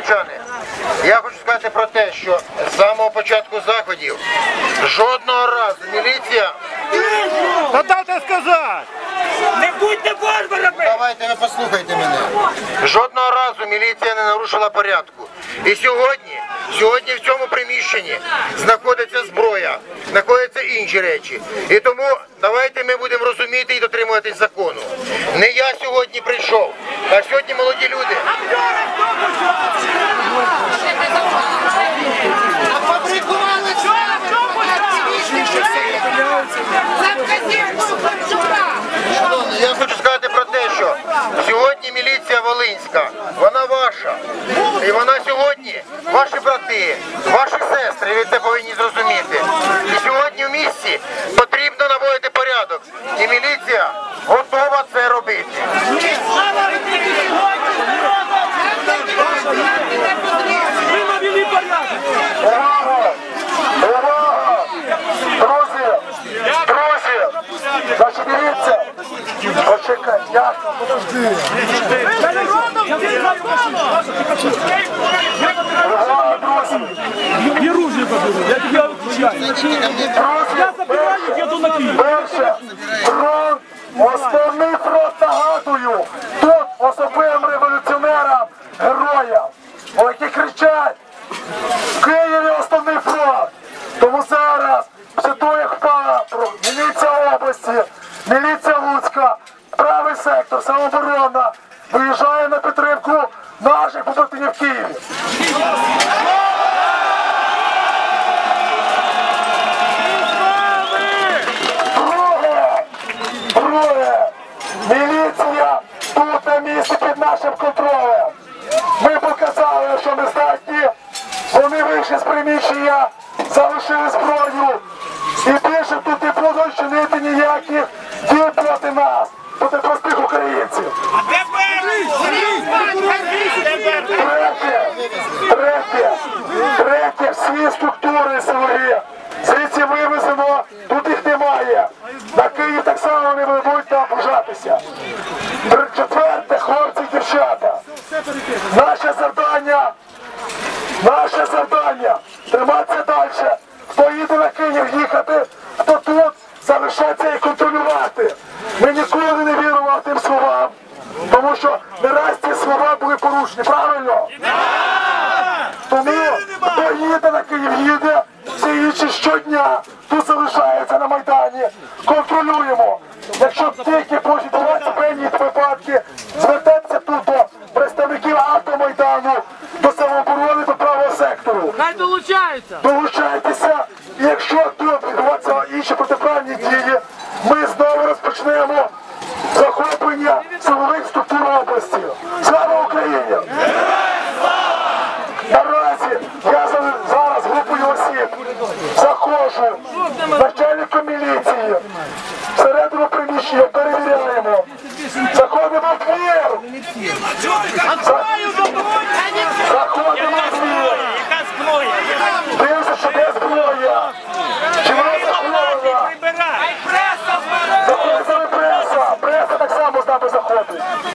Галичани, я хочу сказати про те, що з самого початку заходів жодного разу міліція. Та дайте сказати! Не будьте варварами! Давайте ви послухайте мене. Жодного разу міліція не нарушила порядку. І сьогодні, сьогодні в цьому приміщенні знаходиться зброя, знаходяться інші речі. І тому давайте ми будемо розуміти і дотримуватись закону. Не я сьогодні прийшов а сьогодні молоді люди. Фабрикували Шановні, я хочу сказати про те, що сьогодні міліція Волинська, вона ваша. І вона сьогодні, ваші брати, ваші сестри, ви це повинні зрозуміти. І сьогодні в місті потрібно наводити порядок. І міліція готова це робити. Почекай, як? Подожди! Я заберу, я еду на Киев. Перше, фронт, основний фронт нагадую. Тут особливим революціонерам, героям, о, які кричать. В Києві основний фронт. Тому зараз, після того, як впала міліція області, міліція Луцька, правий сектор, самооборона, виїжджає на підтримку наших побратимів в Києві. Друге, друге, міліція тут на місці під нашим контролем. Ми показали, що ми здатні. Вони вийшли з приміщення, залишили зброю. І більше тут не будуть чинити ніяких дій проти нас, проти простих українців. Третє, третє, третє, всі структури силові. Звідси вивезено, тут їх немає. На Київ так само не будуть наближатися. Тр- Четверте, хлопці дівчата. Наше завдання, наше завдання триматися далі. Хто на Київ їхати, залишатися і контролювати. Ми ніколи не вірували тим словам, тому що не раз ці слова були порушені, правильно? Тому хто їде на Київ, їде, всі інші щодня тут залишаються на Майдані. Контролюємо. Якщо тільки будуть відбуватися певні випадки, звертайтеся тут до представників автомайдану, до самооборони, до правого сектору. Хай долучаються! Долучайтеся, і якщо тут відбуваються інші протиправні дії, ми знову розпочнемо захоплення силових структур області. Слава Україні! Наразі я зараз групою осіб заходжу начальником міліції всередину приміщення перевіряємо. Заходимо в двір. За-